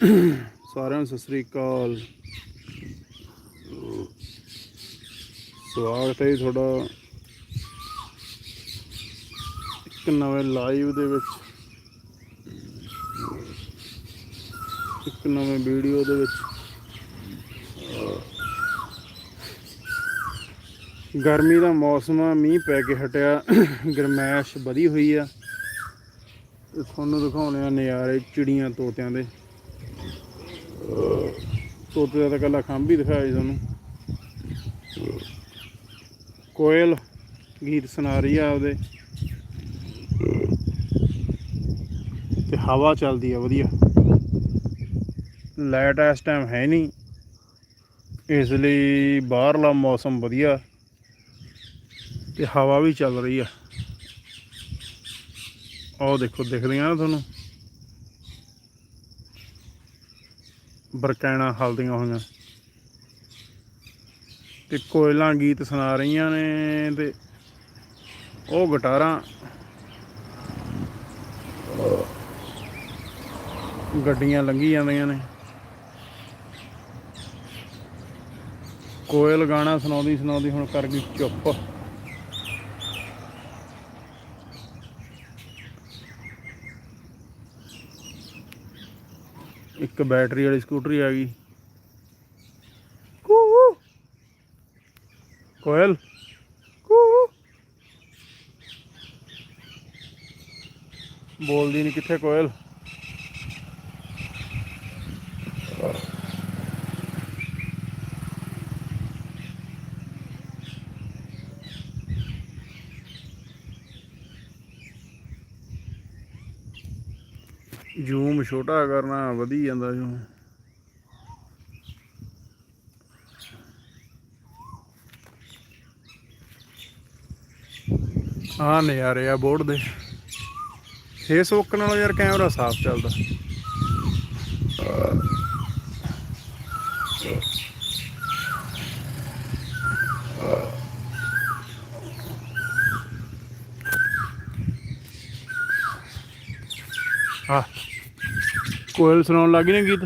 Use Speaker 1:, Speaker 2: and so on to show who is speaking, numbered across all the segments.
Speaker 1: ਸਾਰਿਆਂ ਨੂੰ ਸਤਿ ਸ੍ਰੀ ਅਕਾਲ। ਸਵਾਗਤ ਹੈ ਜੀ ਤੁਹਾਡਾ ਇੱਕ ਨਵੇਂ ਲਾਈਵ ਦੇ ਵਿੱਚ। ਇੱਕ ਨਵੇਂ ਵੀਡੀਓ ਦੇ ਵਿੱਚ। ਗਰਮੀ ਦਾ ਮੌਸਮ ਆ, ਮੀਂਹ ਪੈ ਕੇ ਹਟਿਆ, ਗਰਮੈਸ਼ ਵਧੀ ਹੋਈ ਆ। ਤੁਹਾਨੂੰ ਦਿਖਾਉਣੇ ਆ ਨਜ਼ਾਰੇ ਚਿੜੀਆਂ ਤੋਤਿਆਂ ਦੇ। ਤੋਤੇ ਦਾ ਤਾਂ ਕੱਲਾ ਖੰਭ ਹੀ ਦਿਖਾਇਆ ਜੀ ਤੁਹਾਨੂੰ ਕੋਇਲ, ਗੀਤ ਸੁਣਾ ਰਹੀ ਆ ਆਪਦੇ। ਤੇ ਹਵਾ ਚੱਲਦੀ ਆ ਵਧੀਆ। ਲਾਈਟ ਇਸ ਟਾਈਮ ਹੈ ਨਹੀਂ। ਇਸ ਲਈ ਬਾਹਰਲਾ ਮੌਸਮ ਵਧੀਆ। ਤੇ ਹਵਾ ਵੀ ਚੱਲ ਰਹੀ ਆ। ਆਹ ਦੇਖੋ ਦਿਖਦੀਆਂ ਨਾ ਤੁਹਾਨੂੰ। ਬਰਕੈਣਾ ਹਲਦੀਆਂ ਹੋਈਆਂ। ਤੇ ਕੋਇਲਾਂ ਗੀਤ ਸੁਣਾ ਰਹੀਆਂ ਨੇ ਤੇ ਉਹ ਗਿਟਾਰਾਂ ਗੱਡੀਆਂ ਲੰਘੀ ਜਾਂਦੀਆਂ ਨੇ। ਕੋਇਲ ਗਾਣਾ ਸੁਣਾਉਂਦੀ ਸੁਣਾਉਂਦੀ ਹੁਣ ਕਰ ਗਈ ਚੁੱਪ। ਇੱਕ ਬੈਟਰੀ ਵਾਲੀ ਸਕੂਟਰੀ ਆ ਗਈ। ਕੂ ਕੋਇਲ। ਕੂ ਬੋਲਦੀ ਨਹੀਂ ਕਿੱਥੇ ਕੋਇਲ। ਜ਼ੂਮ ਛੋਟਾ ਕਰਨਾ, ਵਧੀ ਜਾਂਦਾ ਜੂਮ। ਆ ਨਜ਼ਾਰੇ ਆ ਬੋਰਡ ਦੇ। ਫੇਸਬੁੱਕ ਨਾਲੋਂ ਯਾਰ ਕੈਮਰਾ ਸਾਫ਼ ਚੱਲਦਾ। ਹਾਂ। ਕੋਇਲ ਸੁਣਾਉਣ ਲੱਗੀ ਨਾ ਗੀਤ?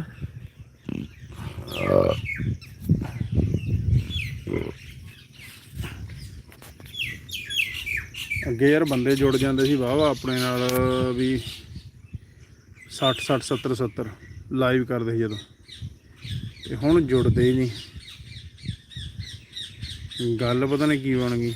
Speaker 1: ਅੱਗੇ ਯਾਰ ਬੰਦੇ ਜੁੜ ਜਾਂਦੇ ਸੀ ਵਾਹ ਵਾਹ ਆਪਣੇ ਨਾਲ ਵੀ 60 60 70 70 ਲਾਈਵ ਕਰਦੇ ਸੀ ਜਦੋਂ। ਤੇ ਹੁਣ ਜੁੜਦੇ ਹੀ ਨਹੀਂ। ਗੱਲ ਪਤਾ ਨਹੀਂ ਕੀ ਬਣ ਗਈ।